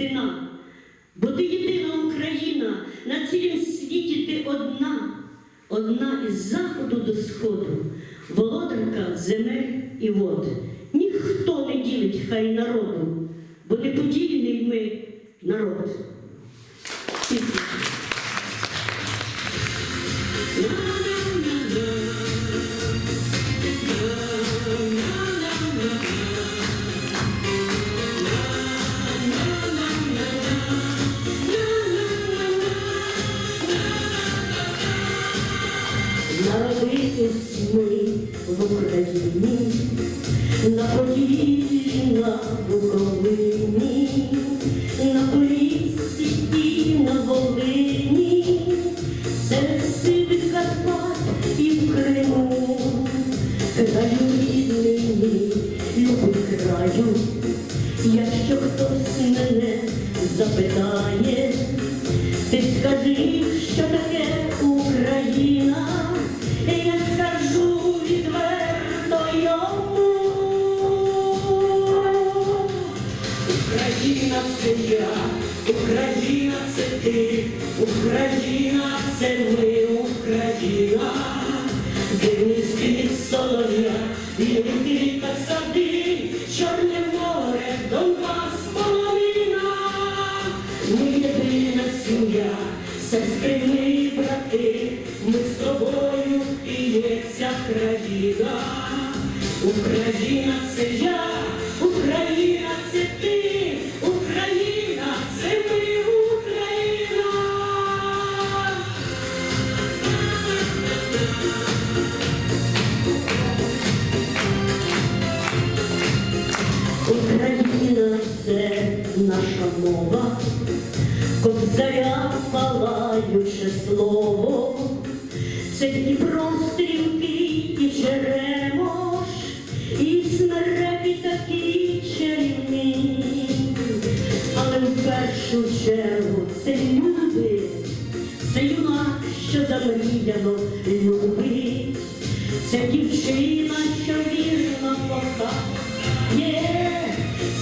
стіна. Бо ти єдина Україна, на цілім світі ти одна, одна із заходу до сходу, володарка земель і вод. Ніхто не ділить хай народу, бо неподільний ми народ. Народились в Україні, на Поділлі, на Буковині, на Поліссі і на Волині, серед сивих Карпат і в Криму, краю рідний любий краю, якщо хтось мене запитає, ти скажи, що таке це Україна це ти, Україна це ми, Україна, дивний спів солов'я, і летить та сади, Чорне море, Донбас, половина, ми єдина сім'я, сестри ми брати, ми з тобою і є ця країна. Україна це я, Україна це наша мова, кобзаря палаюче слово, це Дніпро стрілки і черемош, і смереки такі чарівні, але в першу чергу це люди, це юнак, що замріяно любить, це дівчина, що вірно кохає,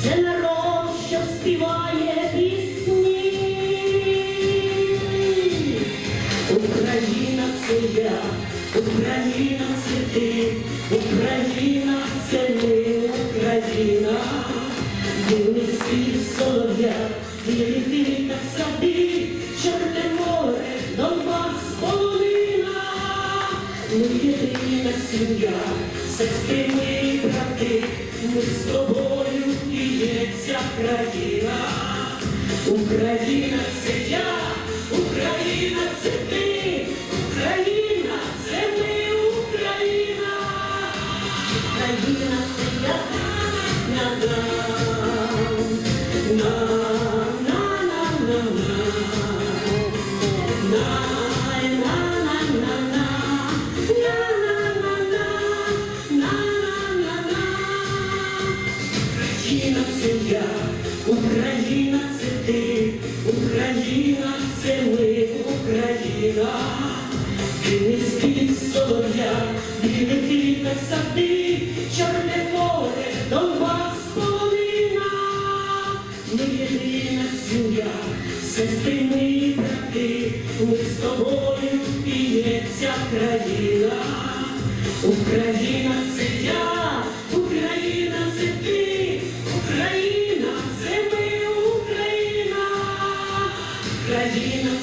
це народ, що співає пісні. Україна це я, Україна це ти, Україна це ми, Україна, сім'я, сестри і брати, ми з тобою і є ця країна. Україна це я, Україна це ти, Україна це ми, Україна. Україна це я, На-на, Україна це я, Україна це ти, Україна це ми, Україна, білий спів солов'я, білий вітер сади, Чорне море, Донбас, половина, ми єдина сім'я, сестри ми брати, ми з тобою ця країна. Україна це Україна